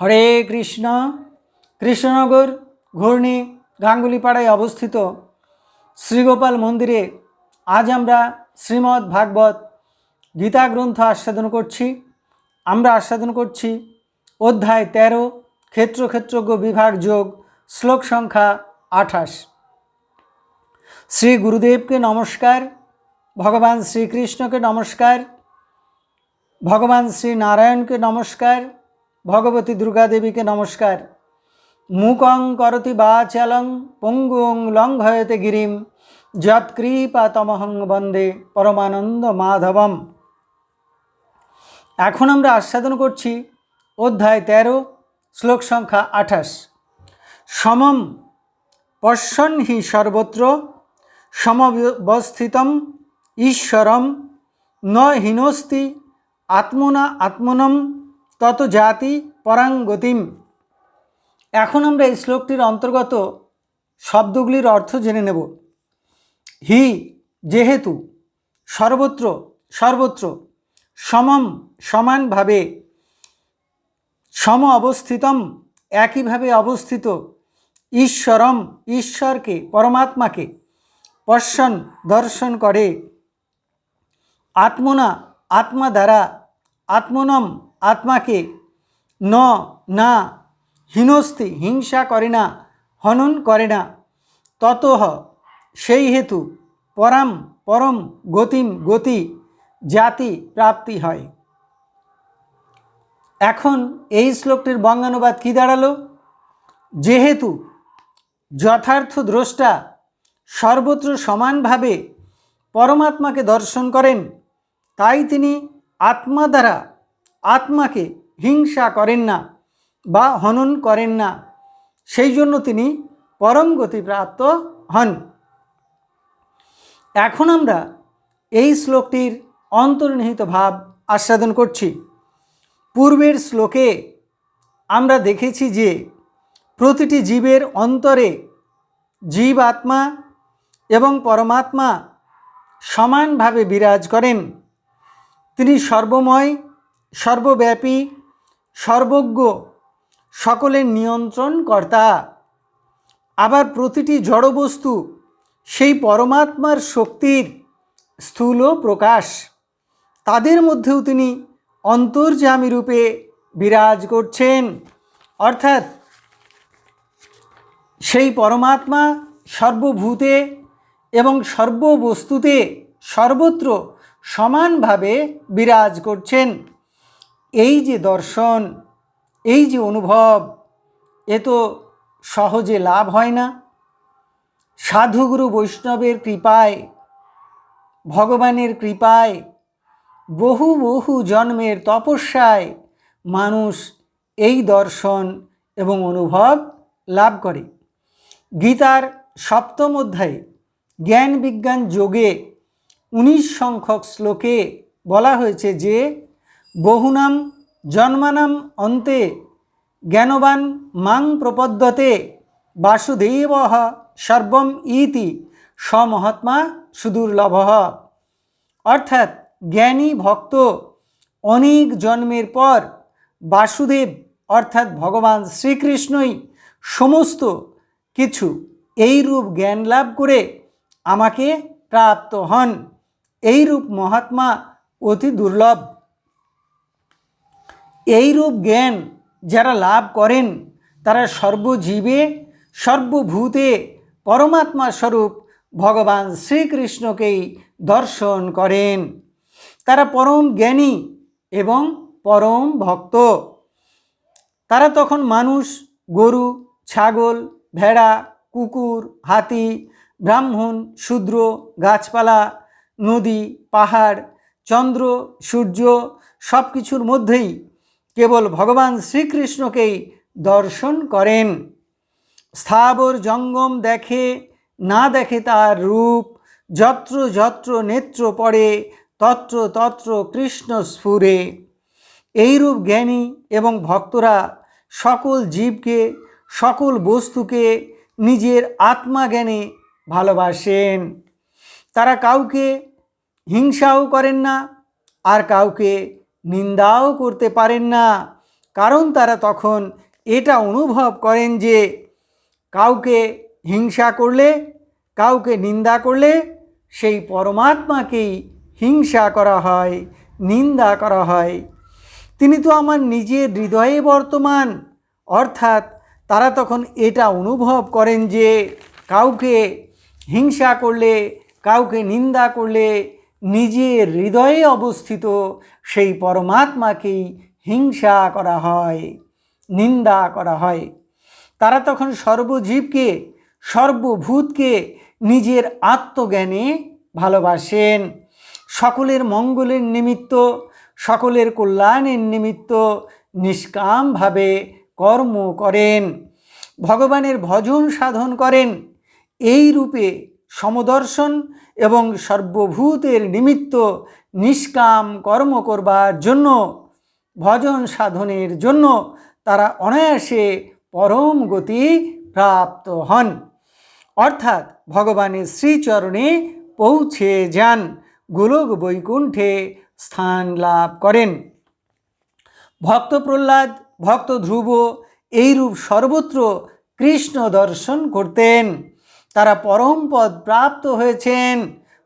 হরে কৃষ্ণ, কৃষ্ণনগর ঘূর্ণি গাঙ্গুলিপাড়ায় অবস্থিত শ্রীগোপাল মন্দিরে আজ আমরা শ্রীমদ্ ভাগবত গীতা গ্রন্থ আস্বাদন করছি। আমরা আস্বাদন করছি অধ্যায় তেরো, ক্ষেত্র ক্ষেত্রজ্ঞ বিভাগ যোগ, শ্লোক সংখ্যা আঠাশ। শ্রী গুরুদেবকে নমস্কার, ভগবান শ্রীকৃষ্ণকে নমস্কার, ভগবান শ্রী নারায়ণকে নমস্কার ভগবতী দুর্গাদেবীকে নমস্কার। মুকং করতি বাচালং, পঙ্গুং লঙ্ঘয়তে গিরিম, যৎকৃপা তমহং বন্দে পরমানন্দ মাধবম। এখন আমরা আস্বাদন করছি অধ্যায় তেরো, শ্লোক সংখ্যা আঠাশ। সমম পশ্যন হি সর্বত্র সমবস্থিতম ঈশ্বরম, ন হীনস্তি আত্মনা আত্মনম তত জাতি পরাঙ্গতিম। এখন আমরা এই শ্লোকটির অন্তর্গত শব্দগুলির অর্থ জেনে নেব। হি যেহেতু সর্বত্র সর্বত্র সমম সমানভাবে সম অবস্থিতম, একইভাবে অবস্থিত ঈশ্বরম, ঈশ্বরকে, পরমাত্মাকে পশ্যন দর্শন করে। আত্মনা, আত্মা দ্বারা, আত্মনম আত্মাকে। ন, না হিনস্তি হিংসা করে না, হনন করে না। ততহ সেই হেতু, পরাম, পরম গতিম গতি, জাতি প্রাপ্তি হয়। এখন এই শ্লোকটির বঙ্গানুবাদ কী দাঁড়াল? যেহেতু যথার্থ দ্রষ্টা সর্বত্র সমানভাবে পরমাত্মাকে দর্শন করেন, তাই তিনি আত্মা দ্বারা আত্মাকে হিংসা করেন না বা হনন করেন না। সেই জন্য তিনি পরম গতিপ্রাপ্ত হন। এখন আমরা এই শ্লোকটির অন্তর্নিহিত ভাব আস্বাদন করছি। পূর্বের শ্লোকে আমরা দেখেছি যে প্রতিটি জীবের অন্তরে জীব আত্মা এবং পরমাত্মা সমানভাবে বিরাজ করেন। তিনি সর্বময় সর্বব্যাপী, সর্বজ্ঞ, সকলের নিয়ন্ত্রণ কর্তা। আবার প্রতিটি জড়বস্তু সেই পরমাত্মার শক্তির স্থূল প্রকাশ। তাদের মধ্যেও তিনি অন্তর্যামী রূপে বিরাজ করছেন। অর্থাৎ সেই পরমাত্মা সর্বভূতে এবং সর্ববস্তুতে সর্বত্র সমানভাবে বিরাজ করছেন। এই যে দর্শন, এই যে অনুভব, এ তো সহজে লাভ হয় না। সাধুগুরু বৈষ্ণবের কৃপায়, ভগবানের কৃপায়, বহু বহু জন্মের তপস্যায় মানুষ এই দর্শন এবং অনুভব লাভ করে। গীতার সপ্তম অধ্যায়ে জ্ঞান বিজ্ঞান যোগে উনিশ সংখ্যক শ্লোকে বলা হয়েছে যে বহুনাম, জন্মানাম অন্তে, জ্ঞানবান মাং প্রপদ্যতে, বাসুদেব সর্বম ইতি সমহাত্মা সুদুর্লভ। অর্থাৎ জ্ঞানী ভক্ত অনেক জন্মের পর বাসুদেব, অর্থাৎ ভগবান শ্রীকৃষ্ণই সমস্ত কিছু এই রূপ জ্ঞান লাভ করে আমাকে প্রাপ্ত হন। এই রূপ মহাত্মা অতি দুর্লভ। এই রূপ জ্ঞান যারা লাভ করেন, তারা সর্বজীবে, সর্বভূতে পরমাত্মা স্বরূপ ভগবান শ্রীকৃষ্ণকেই দর্শন করেন। তারা পরম জ্ঞানী এবং পরম ভক্ত। তারা তখন মানুষ, গরু, ছাগল, ভেড়া, কুকুর, হাতি, ব্রাহ্মণ, শূদ্র, গাছপালা, নদী, পাহাড়, চন্দ্র, সূর্য সব কিছুর মধ্যেই কেবল ভগবান শ্রীকৃষ্ণকেই দর্শন করেন। স্থাবর জঙ্গম দেখে, না দেখে তার রূপ, যত্র যত্র নেত্র পড়ে, তত্র তত্র কৃষ্ণ স্ফুরে। এইরূপ জ্ঞানী এবং ভক্তরা সকল জীবকে, সকল বস্তুকে নিজের আত্মাজ্ঞানে ভালোবাসেন। তারা কাউকে হিংসাও করেন না, আর কাউকে নিন্দাও করতে পারেন না। কারণ তারা তখন এটা অনুভব করেন যে কাউকে হিংসা করলে, কাউকে নিন্দা করলে সেই পরমাত্মাকেই হিংসা করা হয়, নিন্দা করা হয়। তিনি তো আমার নিজের হৃদয়ে বর্তমান। অর্থাৎ তারা তখন এটা অনুভব করেন যে কাউকে হিংসা করলে, কাউকে নিন্দা করলে নিজের হৃদয়ে অবস্থিত সেই পরমাত্মাকেই হিংসা করা হয়, নিন্দা করা হয়। তারা তখন সর্বজীবকে, সর্বভূতকে নিজের আত্মজ্ঞানে ভালোবাসেন। সকলের মঙ্গলের নিমিত্ত, সকলের কল্যাণের নিমিত্ত নিষ্কামভাবে কর্ম করেন। ভগবানের ভজন সাধন করেন। এই রূপে সমদর্শন এবং সর্বভূতের নিমিত্ত নিষ্কাম কর্ম করবার জন্য, ভজন সাধনের জন্য তারা অনায়াসে পরম গতি প্রাপ্ত হন। অর্থাৎ ভগবানের শ্রীচরণে পৌঁছে যান, গোলক বৈকুণ্ঠে স্থান লাভ করেন। ভক্ত প্রহ্লাদ, ভক্ত ধ্রুব এইরূপ সর্বত্র কৃষ্ণ দর্শন করতেন। তারা পরম পদ প্রাপ্ত হয়েছেন।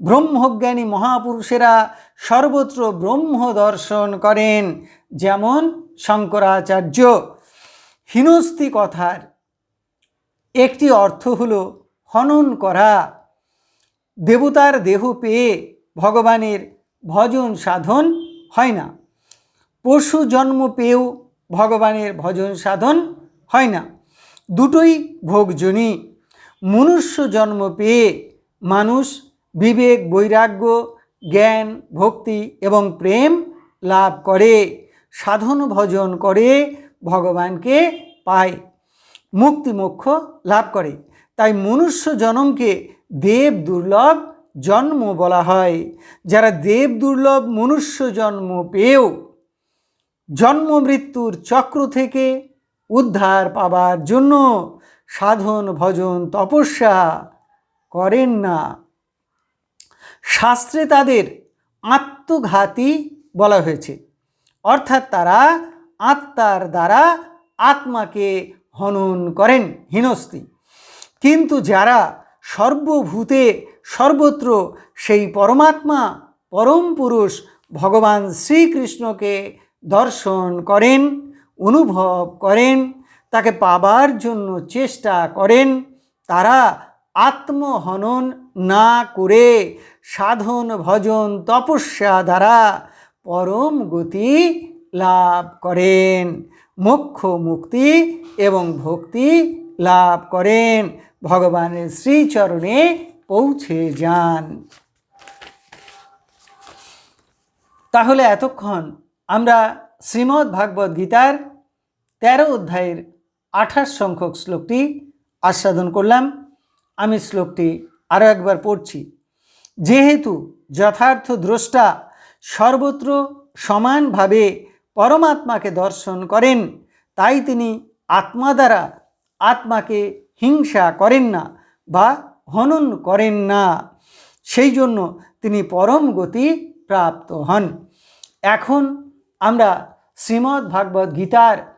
ব্রহ্মজ্ঞানী মহাপুরুষেরা সর্বত্র ব্রহ্ম দর্শন করেন, যেমন শঙ্করাচার্য। হিনস্তি কথার একটি অর্থ হল হনন করা। দেবতার দেহ পেয়ে ভগবানের ভজন সাধন হয় না। পশু জন্ম পেয়েও ভগবানের ভজন সাধন হয় না। দুটোই ভোগজনী মনুষ্য জন্ম পেয়ে মানুষ বিবেক, বৈরাগ্য, জ্ঞান, ভক্তি এবং প্রেম লাভ করে, সাধন ভজন করে, ভগবানকে পায়, মুক্তি মোক্ষ লাভ করে। তাই মনুষ্য জন্মকে দেব দুর্লভ জন্ম বলা হয়। যারা দেব দুর্লভ মনুষ্য জন্ম পেয়েও জন্ম মৃত্যুর চক্র থেকে উদ্ধার পাবার জন্য সাধন, ভজন, তপস্যা করেন না। শাস্ত্রে তাদের আত্মঘাতী বলা হয়েছে। অর্থাৎ তারা আত্মার দ্বারা আত্মাকে হনন করেন হিনস্তি কিন্তু যারা সর্বভূতে সর্বত্র সেই পরমাত্মা, পরম পুরুষ ভগবান শ্রীকৃষ্ণকে দর্শন করেন, অনুভব করেন তাকে পাবার জন্য চেষ্টা করেন, তারা আত্মহনন না করে সাধন, ভজন, তপস্যা দ্বারা পরম গতি লাভ করেন, মোক্ষ মুক্তি এবং ভক্তি লাভ করেন, ভগবানের শ্রীচরণে পৌঁছে যান। তাহলে এতক্ষণ আমরা শ্রীমদ্ ভাগবত গীতার তেরো অধ্যায়ের আঠাশ সংখ্যক শ্লোকটি আস্বাদন করলাম। আমি শ্লোকটি আরও একবার পড়ছি। যেহেতু যথার্থ দ্রষ্টা সর্বত্র সমানভাবে পরমাত্মাকে দর্শন করেন, তাই তিনি আত্মা দ্বারা আত্মাকে হিংসা করেন না বা হনন করেন না। সেই জন্য তিনি পরম গতি প্রাপ্ত হন। এখন আমরা শ্রীমদ্ ভাগবত গীতার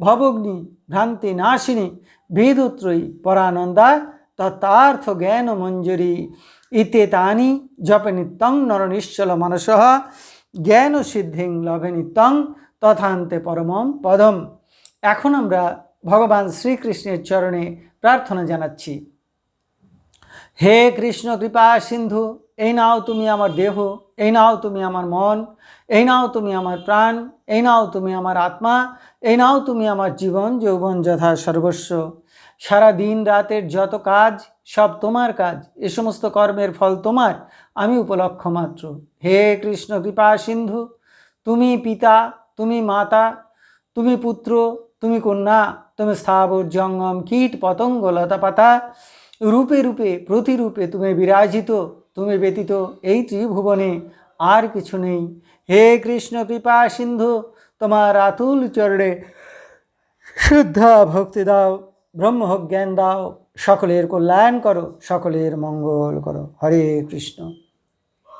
ভবগ্নি ভ্রান্তি নাশিনী বেদত্রয়ী পরানন্দা তত্তার্থ জ্ঞান মঞ্জুরি। ইতে তানি জপে নিত্যং নর নিশ্চল মনস জ্ঞান সিদ্ধিং লভে নিত্যং তথান্তে পরমম পদম। এখন আমরা ভগবান শ্রীকৃষ্ণের চরণে প্রার্থনা জানাচ্ছি। হে কৃষ্ণ কৃপা সিন্ধু, এই নাও তুমি আমার দেহ, এই নাও তুমি আমার মন, এই নাও তুমি আমার প্রাণ, এই নাও তুমি আমার আত্মা এই নাও তুমি আমার জীবন, যৌবন যথা সর্বস্ব। সারা দিন রাতের যত কাজ, সব তোমার কাজ। এ সমস্ত কর্মের ফল তোমার, আমি উপলক্ষ মাত্র। হে কৃষ্ণ, কৃপা সিন্ধু, তুমি পিতা, তুমি মাতা, তুমি পুত্র, তুমি কন্যা, তুমি স্থাবর, জঙ্গম, কীট, পতঙ্গ, লতা পাতা, রূপে রূপে, প্রতিরূপে তুমি বিরাজিত, তুমি ব্যতীত এই ত্রিভুবনে আর কিছু নেই। হে কৃষ্ণ, কৃপা সিন্ধু তোমার আতুল চরণে শুদ্ধা ভক্তি দাও ব্রহ্মজ্ঞান দাও, সকলের কল্যাণ করো, সকলের মঙ্গল করো। হরে কৃষ্ণ।